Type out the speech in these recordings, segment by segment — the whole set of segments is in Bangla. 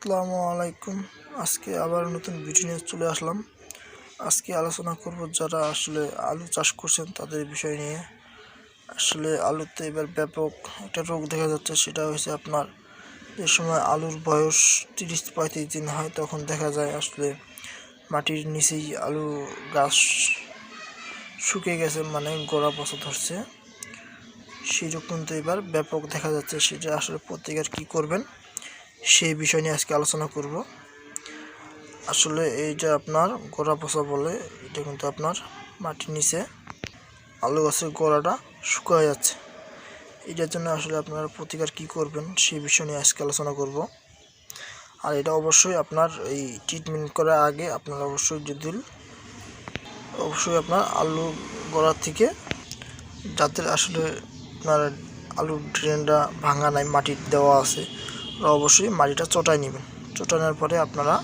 আসসালামু আলাইকুম। আজকে আবার নতুন ভিডিও নিয়ে চলে আসলাম। আজকে আলোচনা করব যারা আসলে আলু চাষ করছেন তাদের বিষয় নিয়ে। আসলে আলুতে এবার ব্যাপক একটা রোগ দেখা যাচ্ছে, সেটা হচ্ছে আপনার যে সময় আলুর বয়স তিরিশ পঁয়ত্রিশ দিন হয়, তখন দেখা যায় আসলে মাটির নিচেই আলু গাছ শুকিয়ে গেছে মানে গোড়া পচা ধরছে। সেই কিন্তু এবার ব্যাপক দেখা যাচ্ছে, সেটা আসলে প্রতিকার কী করবেন? সেই বিষয় নিয়ে আজকে আলোচনা করব। আসলে এইটা আপনার গোড়া পচা বলে, এটা কিন্তু আপনার মাটির নিচে আলু গাছের গোড়াটা শুকিয়ে যাচ্ছে। এটার জন্য আসলে আপনারা প্রতিকার কি করবেন সেই বিষয় নিয়ে আজকে আলোচনা করব। আর এটা অবশ্যই আপনার এই ট্রিটমেন্ট করার আগে আপনার অবশ্যই যদি, অবশ্যই আপনার আলু গোড়া থেকে যাতে আসলে আপনার আলুর ড্রেনটা ভাঙা নাই, মাটি দেওয়া আছে অবশ্যই মাটিটা চটাই নেবেন। চটানোর পরে আপনারা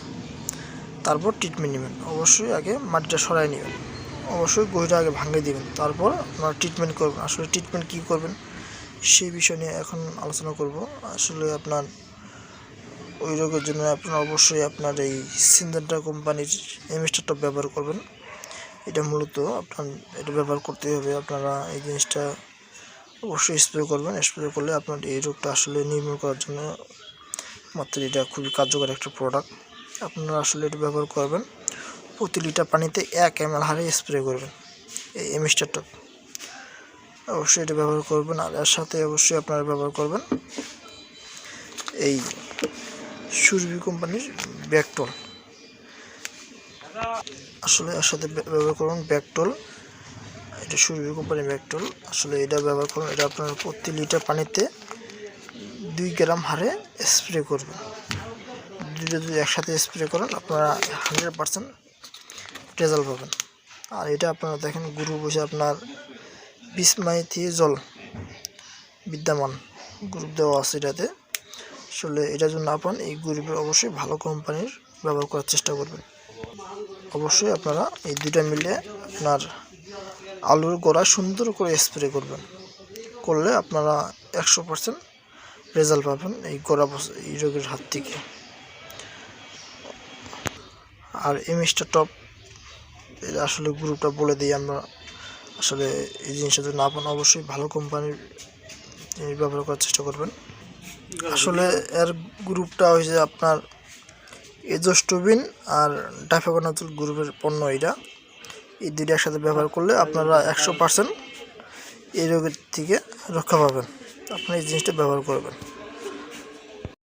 তারপর ট্রিটমেন্ট নেবেন। অবশ্যই আগে মাটিটা সরাই নেবেন। অবশ্যই গহিটা আগে ভাঙে দিবেন। তারপর আপনারা ট্রিটমেন্ট করবেন। আসলে ট্রিটমেন্ট কী করবেন সেই বিষয় নিয়ে এখন আলোচনা করব। আসলে আপনার ওই রোগের জন্য আপনারা অবশ্যই আপনার এই সিন্দান্টা কোম্পানির এমিস্টারটা ব্যবহার করবেন। এটা মূলত আপনার এটা ব্যবহার করতে হবে। আপনারা এই জিনিসটা অবশ্যই স্প্রে করবেন। স্প্রে করলে আপনার এই রোগটা আসলে নির্মূল করার জন্য মাত্র এটা খুবই কার্যকর একটা প্রোডাক্ট আপনারা আসলে এটা ব্যবহার করবেন। প্রতি লিটার পানিতে এক এম হারে স্প্রে করবেন এই এমিস্টারটা অবশ্যই এটা ব্যবহার করবেন আর এর সাথে অবশ্যই আপনারা ব্যবহার করবেন এই সুরভি কোম্পানির ব্যাকটল আসলে এর সাথে ব্যবহার করবেন ব্যাকটল এটা সুরভি কোম্পানির ব্যাকটল আসলে এটা ব্যবহার করুন এটা আপনার প্রতি লিটার পানিতে দুই গ্রাম হারে স্প্রে করবেন। দুটো যদি একসাথে স্প্রে করেন, আপনারা হান্ড্রেড পারসেন্ট রেজাল্ট পাবেন। আর এটা আপনারা দেখেন গুরু বসে আপনার বিসমাইথি জল বিদ্যমান গ্রুপ দেওয়া আছে এটাতে। আসলে এটা না পান এই গ্রুপের অবশ্যই ভালো কোম্পানির ব্যবহার করার চেষ্টা করবেন। অবশ্যই আপনারা এই দুটা মিলে আপনার আলুর গোড়া সুন্দর করে স্প্রে করবেন। করলে আপনারা একশো পারসেন্ট রেজাল্ট পাবেন এই গোড়া এই রোগের হাত থেকে। আর এমএসটা টপ আসলে গ্রুপটা বলে দিই আমরা। আসলে এই জিনিসটা যদি না পান, অবশ্যই ভালো কোম্পানির জিনিস ব্যবহার করার চেষ্টা করবেন। আসলে এর গ্রুপটা হয়েছে আপনার এজোস্টোবিন আর ডাইফাগোনাতুল গ্রুপের পণ্য এটা। এই দুটো একসাথে ব্যবহার করলে আপনারা একশো পার্সেন্ট এই রোগের থেকে রক্ষা পাবেন। আপনারা এই জিনিসটা ব্যবহার করবেন।